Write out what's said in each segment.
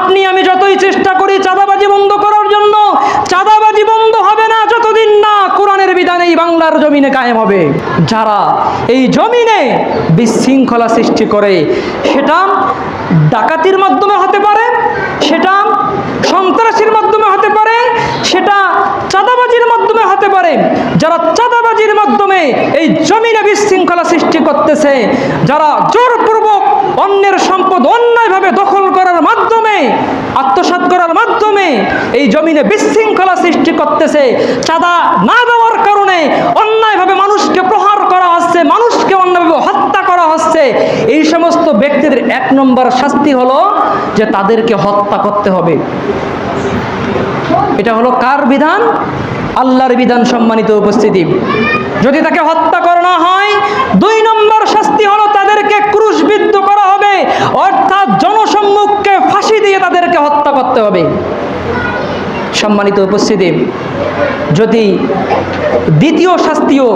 আপনি, আমি যতই চেষ্টা করি চাঁদাবাজি বন্ধ করার জন্য, চাঁদাবাজি বন্ধ হবে না, যতদিন না কোরআনের বিধান এই বাংলার জমিনে কায়েম হবে। যারা এই জমিনে বিশৃঙ্খলা সৃষ্টি করে, সেটা ডাকাতির মাধ্যমে হতে পারে, সেটা সন্ত্রাসীর মাধ্যমে হতে পারে, সেটা চাঁদাবাজির মাধ্যমে হতে পারে। যারা চাঁদাবাজির মাধ্যমে এই জমিনে বিশৃঙ্খলা সৃষ্টি করতেছে, যারা জোরপূর্বক অন্যের সম্পদ অন্যায়ভাবে দখল করার মাধ্যমে আত্মসাৎ করার মাধ্যমে এই জমিনে বিশৃঙ্খলা সৃষ্টি করতেছে, চাঁদা না দেওয়ার কারণে অন্যায়ভাবে মানুষকে প্রহার করা হচ্ছে, মানুষকে অন্যায়ভাবে হত্যা করা হচ্ছে। এই সমস্ত ব্যক্তিদের এক নম্বর শাস্তি হলো যে তাদেরকে হত্যা করতে হবে। এটা হলো কার বিধান? আল্লাহর বিধান সম্মানিত উপস্থিতি। যদি তাকে হত্যা করানো হয়, দুই নম্বর শাস্তি হলো তাদেরকে ক্রুশবিদ্ধ করা হবে, অর্থাৎ জনসম্মুখকে ফাঁসি দিয়ে তাদেরকে হত্যা করতে হবে। সম্মানিত উপস্থিতি। যদি দ্বিতীয় শাস্তিও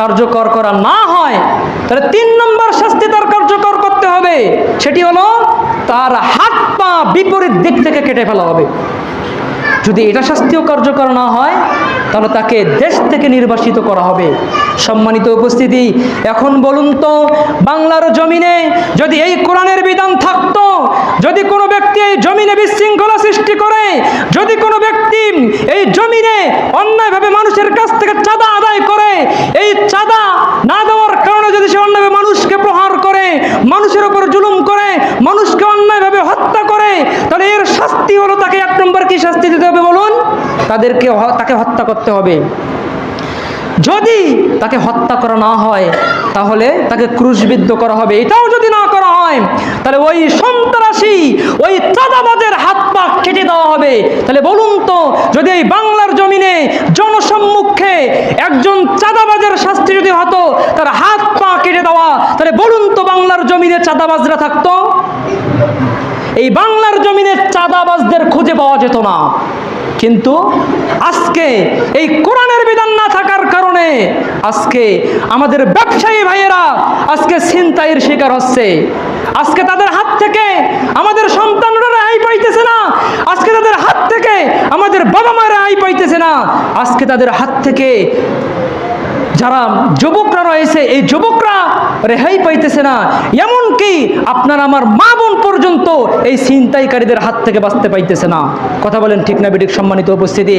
কার্যকর করা না হয়, তাহলে তিন নম্বর শাস্তি তার কার্যকর করতে হবে। সেটি হলো তার হাত পা বিপরীত দিক থেকে কেটে ফেলা হবে। যদি এটা শাস্তিও কার্যকর না হয়, তাহলে তাকে দেশ থেকে নির্বাসিত করা হবে। সম্মানিত উপস্থিতি, এখন বলুন তো, বাংলার জমিনে যদি এই কোরআনের বিধান থাকতো, যদি কোনো ব্যক্তি এই জমিনে বিশৃঙ্খলা সৃষ্টি করে, যদি কোনো ব্যক্তি এই জমিনে অন্যায়ভাবে মানুষের কাছ থেকে চাঁদা আদায় করে, এই চাঁদা না দেওয়ার কারণে যদি সে অন্যায়ভাবে মানুষকে প্রহার করে, মানুষের উপর জুলুম করে, মানুষকে অন্যায়ভাবে হত্যা করে, তাহলে এর শাস্তি হলো তাকে কি শাস্তি দিতে হবে বলুন? তাদেরকে তাকে হত্যা করতে হবে। যদি তাকে হত্যা করা না হয়, তাহলে তাকে ক্রুশবিদ্ধ করা হবে। এটাও যদি না করা হয়, তাহলে ওই সন্ত্রাসী, ওই চাঁদাবাজের হাত পা কেটে দেওয়া হবে। তাহলে বলুন তো, যদি এই বাংলার জমিনে জনসম্মুখে একজন চাঁদাবাজের শাস্তি যদি হতো তাহলে বলুন তো বাংলার জমিনে চাঁদাবাজরা থাকতো? এই বাংলার জমিনে চাঁদাবাজদের খুঁজে পাওয়া যেত না। কিন্তু আজকে এই কোরআনের বিধান না থাকার কারণে আজকে আমাদের ব্যবসায়ী ভাইয়েরা আজকে ছিনতাইয়ের শিকার হচ্ছে। আজকে তাদের হাত থেকে আমাদের সন্তানরা রেহাই পাইতেছে না। আজকে তাদের হাত থেকে আমাদের বাবা মা রেহাই পাইতেছে না। আজকে তাদের হাত থেকে যারা যুবকরা রয়েছে, এই যুবকরা রেহাই পাইতেছে না। এমনকি আপনার আমার মা বোন পর্যন্ত এই ছিনতাইকারীদের হাত থেকে বাঁচতে পাইতেছে না। কথা বলেন ঠিক না বিডিক সম্মানিত উপস্থিতি?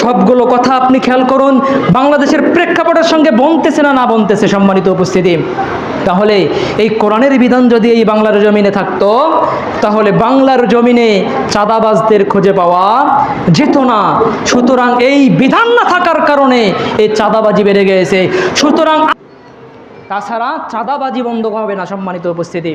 সবগুলো কথা আপনি খেয়াল করুন। বাংলাদেশের প্রেক্ষাপটের সঙ্গে বনতেছে না না বনতেছে সম্মানিত উপস্থিতি। তাহলে এই কোরআনের বিধান যদি এই বাংলার জমিনে থাকতো, তাহলে বাংলার জমিনে চাঁদাবাজদের খুঁজে পাওয়া যেত না। সুতরাং এই বিধান না থাকার কারণে এই চাঁদাবাজি বেড়ে গেছে। সুতরাং তাছাড়া চাঁদাবাজি বন্ধ হবে না সম্মানিত উপস্থিতি।